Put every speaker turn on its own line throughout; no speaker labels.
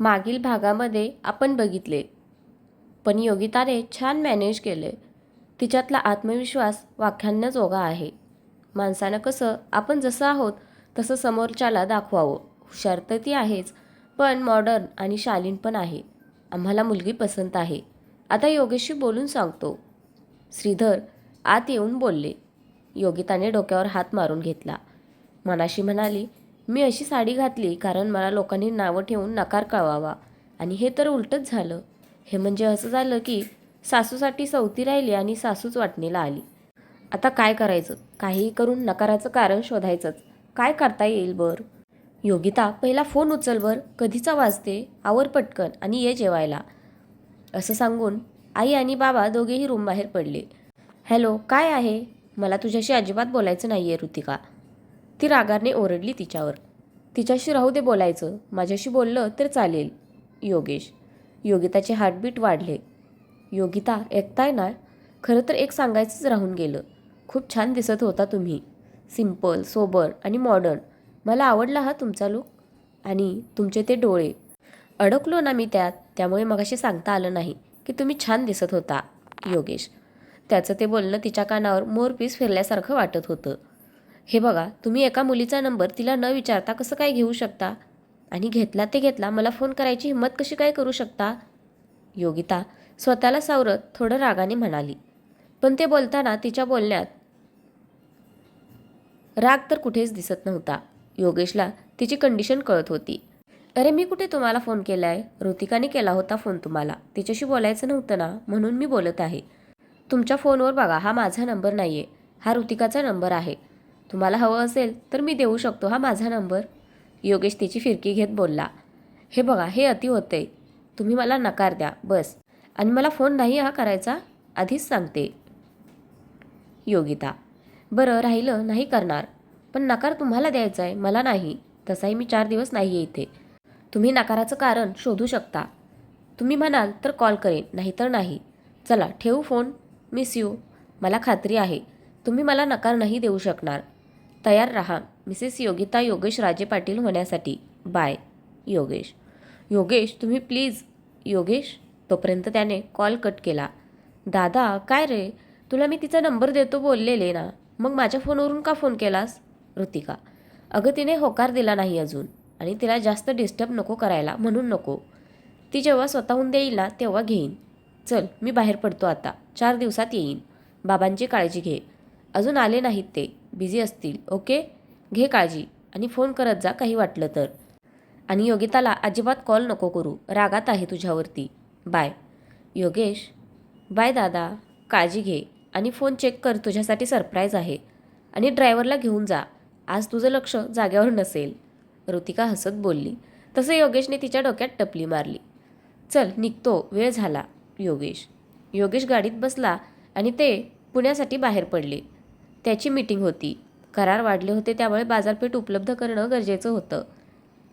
मागील भागामध्ये आपण बघितले. पण योगिताने छान मॅनेज केले. तिच्यातला आत्मविश्वास वाख्यांनाजोगा आहे. माणसानं कसं आपण जसं आहोत तसं समोरच्याला दाखवावं. हुशार तर ती आहेच पण मॉडर्न आणि शालीन पण आहे. आम्हाला मुलगी पसंत आहे. आता योगेशशी बोलून सांगतो. श्रीधर आत येऊन बोलले. योगिताने डोक्यावर हात मारून घेतला. मनाशी म्हणाली मी अशी साडी घातली कारण मला लोकांनी नावं ठेवून नकार कळवावा. आणि हे तर उलटच झालं. हे म्हणजे असं झालं की सासूसाठी सवती राहिली आणि सासूच वाटणीला आली. आता काय करायचं? काहीही करून नकाराचं कारण शोधायचंच. काय करता येईल बर? योगिता पहिला फोन उचल बर कधीचा वाजते? आवर पटकन आणि ये जेवायला. असं सांगून आई आणि बाबा दोघेही रूम बाहेर पडले. हॅलो काय आहे? मला तुझ्याशी अजिबात बोलायचं नाही आहे ऋतिका. ती रागाने ओरडली तिच्यावर. तिच्याशी राहू दे बोलायचं. माझ्याशी बोललं तर चालेल. योगेश. योगिताचे हार्टबीट वाढले. योगिता ऐकताय ना? खरं तर एक सांगायचंच राहून गेलं. खूप छान दिसत होता तुम्ही. सिंपल सोबर आणि मॉडर्न मला आवडला हा तुमचा लुक आणि तुमचे ते डोळे. अडकलो ना मी त्यात. त्यामुळे मगाशी सांगता आलं नाही की तुम्ही छान दिसत होता योगेश. त्याचं ते बोलणं तिच्या कानावर मोरपीस फिरल्यासारखं वाटत होतं. हे बघा तुम्ही एका मुलीचा नंबर तिला न विचारता कसं काय घेऊ शकता? आणि घेतला ते घेतला मला फोन करायची हिंमत कशी काय करू शकता? योगिता स्वतःला सावरत थोडं रागाने म्हणाली. पण ते बोलताना तिच्या बोलण्यात राग तर कुठेच दिसत नव्हता. योगेशला तिची कंडिशन कळत होती. अरे मी कुठे तुम्हाला फोन केला आहे ऋतिकाने केला होता फोन तुम्हाला. तिच्याशी बोलायचं नव्हतं ना म्हणून मी बोलत आहे. तुमच्या फोनवर बघा हा माझा नंबर नाही आहे हा ऋतिकाचा नंबर आहे. तुम्हाला हवं असेल तर मी देऊ शकतो हा माझा नंबर. योगेश तिची फिरकी घेत बोलला. हे बघा हे अति होतंय. तुम्ही मला नकार द्या बस. आणि मला फोन नाही हा करायचा आधीच सांगते. योगिता बरं राहिलं नाही करणार. पण नकार तुम्हाला द्यायचा आहे मला नाही. तसाही मी चार दिवस नाही आहे इथे. तुम्ही नकाराचं कारण शोधू शकता. तुम्ही म्हणाल तर कॉल करेन नाहीतर नाही. चला ठेवू फोन. Miss you. मला खात्री आहे. तुम्ही मला नकार नाही देऊ शकणार. तयार रहा. मिसेस योगिता योगेश राजे पाटील होण्यासाठी. बाय. योगेश. योगेश तुम्ही प्लीज योगेश तोपर्यंत त्याने कॉल कट केला. दादा काय रे? तुला मी तिचा नंबर देतो बोललेले ना. मग माझ्या फोनवरून का फोन केलास? ऋतिका. अगं तिने होकार दिला नाही अजून. आणि तिला जास्त डिस्टर्ब नको करायला म्हणून नको. ती जेव्हा स्वतःहून देईल ना तेव्हा घेईन. चल मी बाहेर पडतो आता. चार दिवसात येईन. बाबांची काळजी घे. अजून आले नाहीत ते. बिझी असतील ओके? घे काळजी आणि फोन करत जा काही वाटलं तर. आणि योगिताला अजिबात कॉल नको करू रागात आहे तुझ्यावरती. बाय. योगेश. बाय दादा काळजी घे आणि फोन चेक कर तुझ्यासाठी सरप्राईज आहे. आणि ड्रायव्हरला घेऊन जा आज तुझं लक्ष जाग्यावर नसेल. ऋतिका हसत बोलली. तसं योगेशने तिच्या डोक्यात टपली मारली. चल निघतो वेळ झाला योगेश. योगेश गाडीत बसला आणि ते पुण्यासाठी बाहेर पडले. त्याची मीटिंग होती. करार वाढले होते त्यामुळे बाजारपेठ उपलब्ध करणं गरजेचं होतं.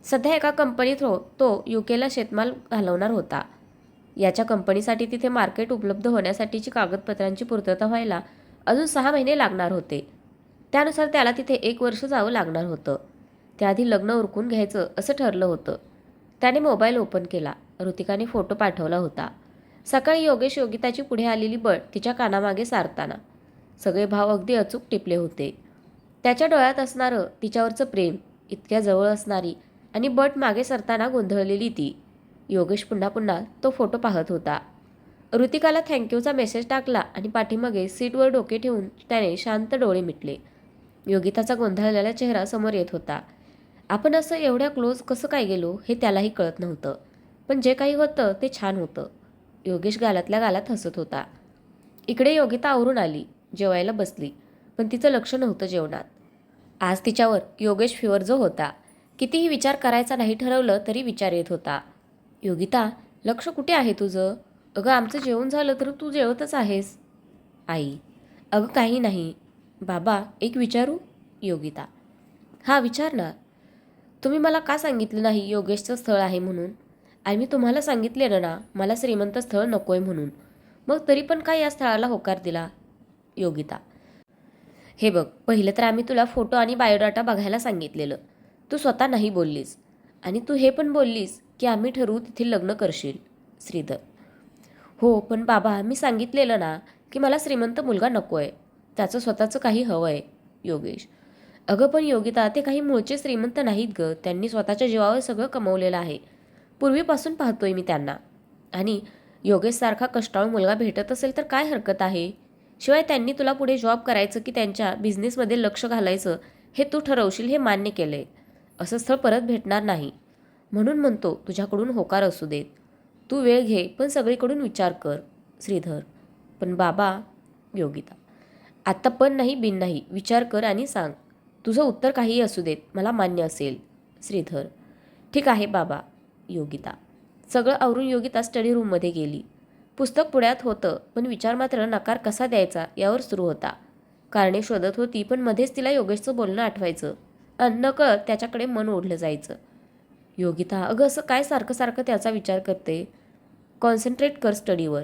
सध्या एका कंपनीत हो तो यू केला शेतमाल घालवणार होता. याच्या कंपनीसाठी तिथे मार्केट उपलब्ध होण्यासाठीची कागदपत्रांची पूर्तता व्हायला अजून सहा महिने लागणार होते. त्यानुसार त्याला तिथे एक वर्ष जावं लागणार होतं. त्याआधी लग्न उरकून घ्यायचं असं ठरलं होतं. त्याने मोबाईल ओपन केला. ऋतिकाने फोटो पाठवला होता. सकाळी योगेश योगिताची पुढे आलेली बळ तिच्या कानामागे सारताना सगळे भाव अगदी अचूक टिपले होते. त्याच्या डोळ्यात असणारं तिच्यावरचं प्रेम इतक्या जवळ असणारी आणि बट मागे सरताना गोंधळलेली ती. योगेश पुन्हा पुन्हा तो फोटो पाहत होता. ऋतिकाला थँक्यूचा मेसेज टाकला आणि पाठीमागे सीटवर डोके ठेवून त्याने शांत डोळे मिटले. योगिताचा गोंधळलेला चेहरा समोर येत होता. आपण असं एवढ्या क्लोज कसं काय गेलो हे त्यालाही कळत नव्हतं. पण जे काही होतं ते छान होतं. योगेश गालातल्या गालात हसत होता. इकडे योगिता आवरून आली. जेवायला बसली. पण तिचं लक्ष नव्हतं जेवणात. आज तिच्यावर योगेश फिवर जो होता कितीही विचार करायचा नाही ठरवलं तरी विचार येत होता. योगिता लक्ष कुठे आहे तुझं? अगं आमचं जेवण झालं तर तू जेवतच आहेस. आई अगं काही नाही. बाबा एक विचारू? योगिता हा विचार ना. तुम्ही मला का सांगितलं नाही योगेशचं स्थळ आहे म्हणून? आणि मी तुम्हाला सांगितलेलं ना मला श्रीमंत स्थळ नको आहे म्हणून. मग तरी पण काय या स्थळाला होकार दिला? योगिता. हे बघ पहिलं तर आम्ही तुला फोटो आणि बायोडाटा बघायला सांगितलेलं. तू स्वतः नाही बोललीस. आणि तू हे पण बोललीस की आम्ही ठरवू तिथे लग्न करशील श्रीधर. हो पण बाबा मी सांगितलेलं ना की मला श्रीमंत मुलगा नको आहे त्याचं स्वतःचं काही हवं आहे योगेश. अगं पण योगिता ते काही मूळचे श्रीमंत नाहीत ग. त्यांनी स्वतःच्या जीवावर सगळं कमवलेलं आहे. पूर्वीपासून पाहतोय मी त्यांना. आणि योगेशसारखा कष्टाळू मुलगा भेटत असेल तर काय हरकत आहे? शिवाय त्यांनी तुला पुढे जॉब करायचं की त्यांच्या बिझनेसमध्ये लक्ष घालायचं हे तू ठरवशील हे मान्य केलं आहे असं स्थळ परत भेटणार नाही. म्हणून म्हणतो तुझ्याकडून होकार असू देत. तू वेळ घे पण सगळीकडून विचार कर श्रीधर. पण बाबा योगिता आत्ता पण नाही बिन नाही विचार कर आणि सांग. तुझं उत्तर काहीही असू देत मला मान्य असेल श्रीधर. ठीक आहे बाबा योगिता. सगळं आवरून योगिता स्टडी रूममध्ये गेली. पुस्तक पुण्यात होतं पण विचार मात्र नकार कसा द्यायचा यावर सुरू होता. कारणे शोधत होती पण मध्येच तिला योगेशचं बोलणं आठवायचं. अन नकळत त्याच्याकडे मन ओढलं जायचं. योगिता अगं असं काय सारखं सारखं त्याचा विचार करते? कॉन्सन्ट्रेट कर स्टडीवर.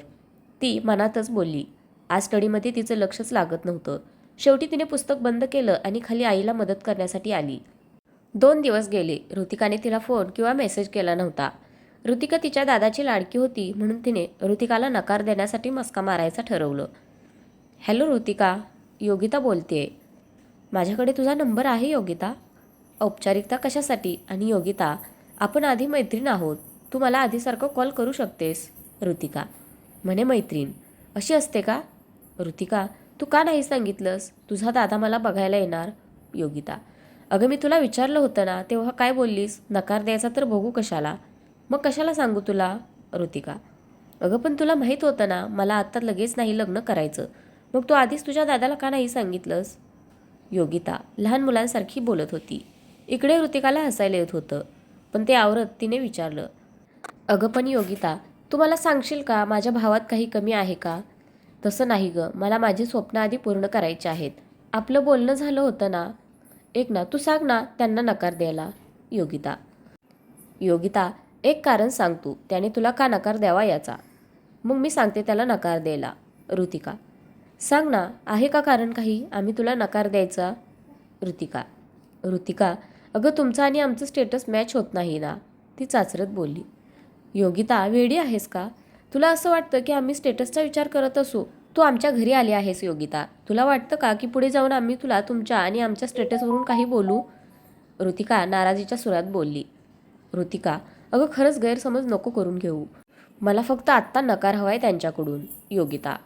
ती मनातच बोलली. आज स्टडीमध्ये तिचं लक्षच लागत नव्हतं. शेवटी तिने पुस्तक बंद केलं आणि खाली आईला मदत करण्यासाठी आली. दोन दिवस गेले. ऋतिकाने तिला फोन किंवा मेसेज केला नव्हता. ऋतिका तिच्या दादाची लाडकी होती म्हणून तिने ऋतिकाला नकार देण्यासाठी मस्का मारायचं ठरवलं. हॅलो ऋतिका योगिता बोलते माझ्याकडे तुझा नंबर आहे योगिता. औपचारिकता कशासाठी? आणि योगिता आपण आधी मैत्रीण आहोत. तू मला आधीसारखं कॉल करू शकतेस ऋतिका म्हणे मैत्रीण. अशी असते का? ऋतिका तू का नाही सांगितलंस? तुझा दादा मला बघायला येणार योगिता. अगं मी तुला विचारलं होतं ना तेव्हा काय बोललीस? नकार द्यायचा तर बघू कशाला. मग कशाला सांगू तुला ऋतिका? अगं पण तुला माहीत होतं ना मला आत्ता लगेच नाही लग्न करायचं. मग तू आधीच तुझ्या दादाला का नाही सांगितलंस? योगिता लहान मुलांसारखी बोलत होती. इकडे ऋतिकाला हसायला येत होतं पण ते आवरत तिने विचारलं. अगं पण योगिता तू मला सांगशील का माझ्या भावात काही कमी आहे का? तसं नाही गं मला माझी स्वप्न आधी पूर्ण करायची आहेत. आपलं बोलणं झालं होतं ना? एक ना तू सांग ना त्यांना नकार द्यायला योगिता. योगिता एक कारण सांग तू. त्याने तुला का नकार द्यावा याचा? मग मी सांगते त्याला नकार द्यायला. ऋतिका सांग ना आहे का कारण काही? आम्ही तुला नकार द्यायचा? ऋतिका ऋतिका अगं तुमचं आणि आमचं स्टेटस मॅच होत नाही ना? ती चाचरत बोलली. योगिता वेडी आहेस का? तुला असं वाटतं की आम्ही स्टेटसचा विचार करत असू? तू आमच्या घरी आली आहेस योगिता. तुला वाटतं का की पुढे जाऊन आम्ही तुला तुमच्या आणि आमच्या स्टेटसवरून काही बोलू? ऋतिका नाराजीच्या सुरात बोलली. ऋतिका अगं खरंच गैरसमज नको करून घेऊ. मला फक्त आत्ता नकार हवाय त्यांच्याकडून. योगिता.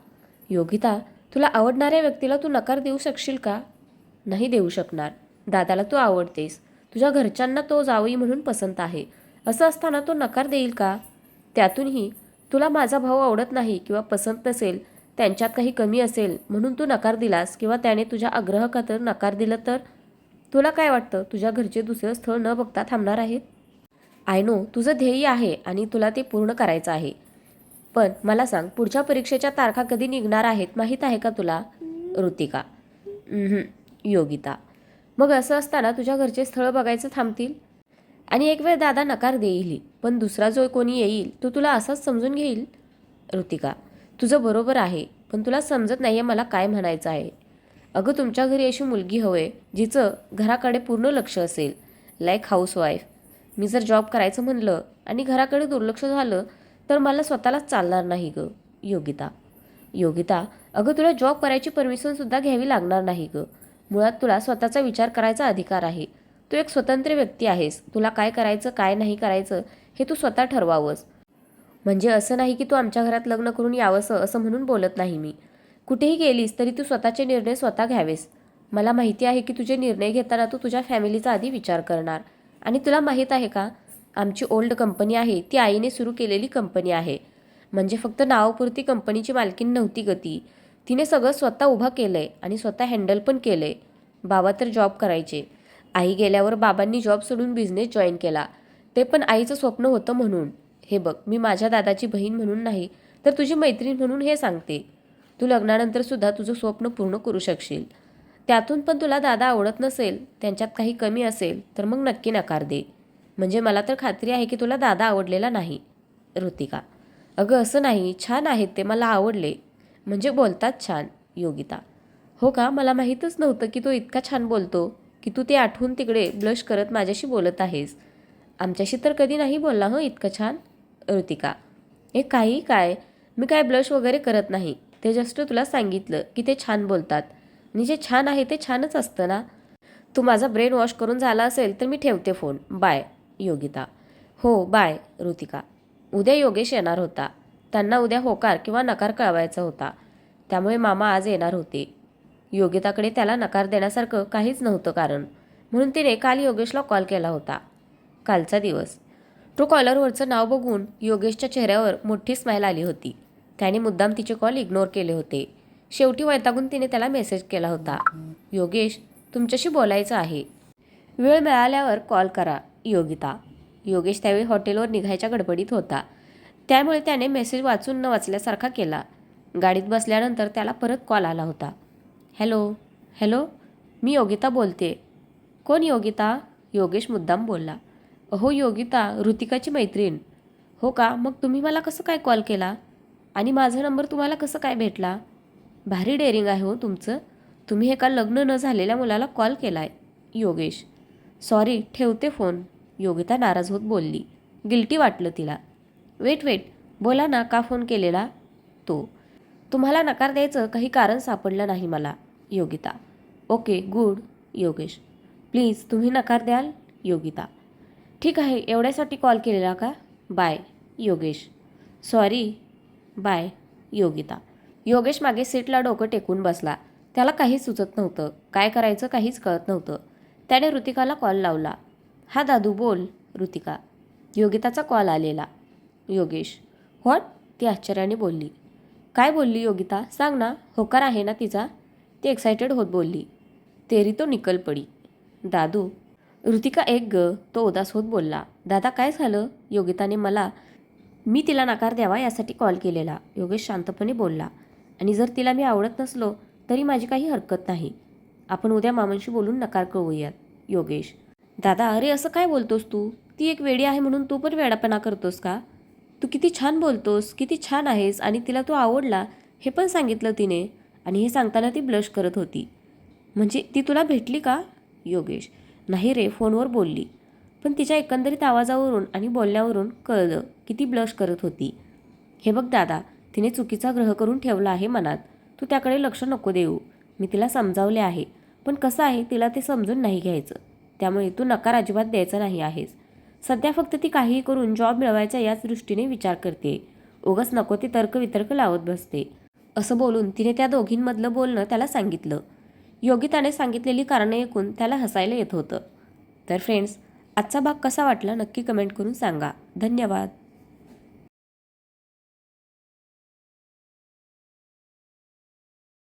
योगिता तुला आवडणाऱ्या व्यक्तीला तू नकार देऊ शकशील का? नाही देऊ शकणार. दादाला तू आवडतेस. तुझ्या घरच्यांना तो जावई म्हणून पसंत आहे. असं असताना तो नकार देईल का? त्यातूनही तुला माझा भाऊ आवडत नाही किंवा पसंत नसेल त्यांच्यात काही कमी असेल म्हणून तू नकार दिलास किंवा त्याने तुझ्या आग्रह खातर नकार दिलं तर? तुला काय वाटतं? तुझ्या घरचे दुसरं स्थळ न बघता थांबणार आहेत? आय नो तुझं ध्येय आहे आणि तुला ते पूर्ण करायचं आहे. पण मला सांग पुढच्या परीक्षेच्या तारखा कधी निघणार आहेत माहीत आहे का तुला? ऋतिका. योगिता. मग असं असताना तुझ्या घरचे स्थळ बघायचं थांबतील? आणि एक वेळ दादा नकार देईल पण दुसरा जो कोणी येईल तो तुला असाच समजून घेईल? ऋतिका. तुझं बरोबर आहे पण तुला समजत नाही आहे मला काय म्हणायचं आहे. अगं तुमच्या घरी अशी मुलगी हवंय जिचं घराकडे पूर्ण लक्ष असेल. लाईक हाऊसवाईफ मी जर जॉब करायचं म्हणलं आणि घराकडे दुर्लक्ष झालं तर मला स्वतःलाच चालणार नाही गं योगिता. योगिता अगं तुला जॉब करायची परमिशनसुद्धा घ्यावी लागणार नाही गं. मुळात तुला स्वतःचा विचार करायचा अधिकार आहे. तू एक स्वतंत्र व्यक्ती आहेस. तुला काय करायचं काय नाही करायचं हे तू स्वतः ठरवावंस. म्हणजे असं नाही की तू आमच्या घरात लग्न करून यावंसं असं म्हणून बोलत नाही मी. कुठेही गेलीस तरी तू स्वतःचे निर्णय स्वतः घ्यावेस. मला माहिती आहे की तुझे निर्णय घेताना तू तुझ्या फॅमिलीचा आधी विचार करणार. आणि तुला माहीत आहे का? आमची ओल्ड कंपनी आहे. ती आईने सुरू केलेली कंपनी आहे. म्हणजे फक्त नावापुरती कंपनीची मालकीन नव्हती गती तिने सगळं स्वतः उभं केलं आहे आणि स्वतः हँडल पण केलं आहे बाबा तर जॉब करायचे. आई गेल्यावर बाबांनी जॉब सोडून बिझनेस जॉईन केला. ते पण आईचं स्वप्न होतं म्हणून. हे बघ मी माझ्या दादाची बहीण म्हणून नाही तर तुझी मैत्रीण म्हणून हे सांगते. तू लग्नानंतर सुद्धा तुझं स्वप्न पूर्ण करू शकशील. त्यातून पण तुला दादा आवडत नसेल त्यांच्यात काही कमी असेल तर मग नक्की नकार दे. म्हणजे मला तर खात्री आहे की तुला दादा आवडलेला नाही ऋतिका. अगं असं नाही. छान आहेत ते. मला आवडले. म्हणजे बोलतात छान योगिता. हो का? मला माहीतच नव्हतं की तो इतका छान बोलतो की तू ते आठवून तिकडे ब्लश करत माझ्याशी बोलत आहेस. आमच्याशी तर कधी नाही बोलला हो इतकं छान? ऋतिका. हे काही काय? मी काय ब्लश वगैरे करत नाही. ते जस्ट तुला सांगितलं की ते छान बोलतात. आणि जे छान आहे ते छानच असतं ना? तू माझा ब्रेन वॉश करून झाला असेल तर मी ठेवते फोन बाय योगिता. हो बाय ऋतिका. उद्या योगेश येणार होता. त्यांना उद्या होकार किंवा नकार कळवायचा होता. त्यामुळे मामा आज येणार होते. योगिताकडे त्याला नकार देण्यासारखं काहीच नव्हतं कारण. म्हणून तिने काल योगेशला कॉल केला होता. कालचा दिवस. ट्रू कॉलरवरचं नाव बघून योगेशच्या चेहऱ्यावर मोठी स्माईल आली होती. त्याने मुद्दाम तिचे कॉल इग्नोर केले होते. शेवटी वैतागून तिने त्याला मेसेज केला होता. योगेश तुमच्याशी बोलायचं आहे. वेळ मिळाल्यावर कॉल करा योगिता. योगेश त्यावेळी हॉटेलवर निघायच्या गडबडीत होता. त्यामुळे त्याने मेसेज वाचून न वाचल्यासारखा केला. गाडीत बसल्यानंतर त्याला परत कॉल आला होता. हॅलो हॅलो मी योगिता बोलते. कोण योगिता? योगेश मुद्दाम बोलला. अहो योगिता ऋतिकाची मैत्रीण. हो का? मग तुम्ही मला कसं काय कॉल केला? आणि माझा नंबर तुम्हाला कसं काय भेटला? भारी डेअरिंग आहे हो तुमचं. तुम्ही एका लग्न न झालेल्या मुलाला कॉल केला आहे योगेश. सॉरी ठेवते फोन योगिता नाराज होत बोलली. गिल्टी वाटलं तिला. वेट वेट बोला ना का फोन केलेला? तो. तुम्हाला नकार द्यायचं काही कारण सापडलं नाही मला Yogita. Okay good Yogesh. Please तुम्ही नकार द्याल योगिता. ठीक आहे एवढ्यासाठी कॉल केलेला का? Bye Yogesh. Sorry bye Yogita. Yogesh मागे सीटला डोकं टेकून बसला. त्याला काहीच सुचत नव्हतं. काय करायचं काहीच कळत नव्हतं. त्याने ऋतिकाला कॉल लावला. हा दादू बोल ऋतिका. योगिताचा कॉल आलेला. योगेश व्हॉट? ती आश्चर्याने बोलली. काय बोलली योगिता? सांग ना. होकार आहे ना तिचा? ती एक्सायटेड होत बोलली. तेरी तो निकल पडी. दादू? ऋतिका एक ग तो उदास होत बोलला. दादा काय झालं? योगिताने मला मी तिला नकार द्यावा यासाठी कॉल केलेला. योगेश शांतपणे बोलला. आणि जर तिला मी आवडत नसलो तरी माझी काही हरकत नाही. आपण उद्या मामांशी बोलून नकार कळवूयात योगेश. दादा अरे असं काय बोलतोस तू? ती एक वेडी आहे म्हणून तू पण वेडापणा करतोस का? तू किती छान बोलतोस किती छान आहेस आणि तिला तू आवडला हे पण सांगितलं तिने आणि हे सांगताना ती ब्लश करत होती. म्हणजे ती तुला भेटली का? योगेश. नाही रे फोनवर बोलली. पण तिच्या एकंदरीत आवाजावरून आणि बोलण्यावरून कळलं की ती ब्लश करत होती. हे बघ दादा तिने चुकीचा ग्रह करून ठेवला आहे मनात. तू त्याकडे लक्ष नको देऊ. मी तिला समजावले आहे. पण कसं आहे तिला ते समजून नाही घ्यायचं. त्यामुळे तू नकार अजिबात द्यायचा नाही आहेस. सध्या फक्त ती काहीही करून जॉब मिळवायचा याच दृष्टीने विचार करते. उगाच नको ते तर्क वितर्क लावत बसते. असं बोलून तिने त्या दोघींमधलं बोलणं त्याला सांगितलं. योगिताने सांगितलेली कारणं ऐकून त्याला हसायला येत होतं. तर फ्रेंड्स आजचा भाग कसा वाटला नक्की कमेंट करून सांगा. धन्यवाद.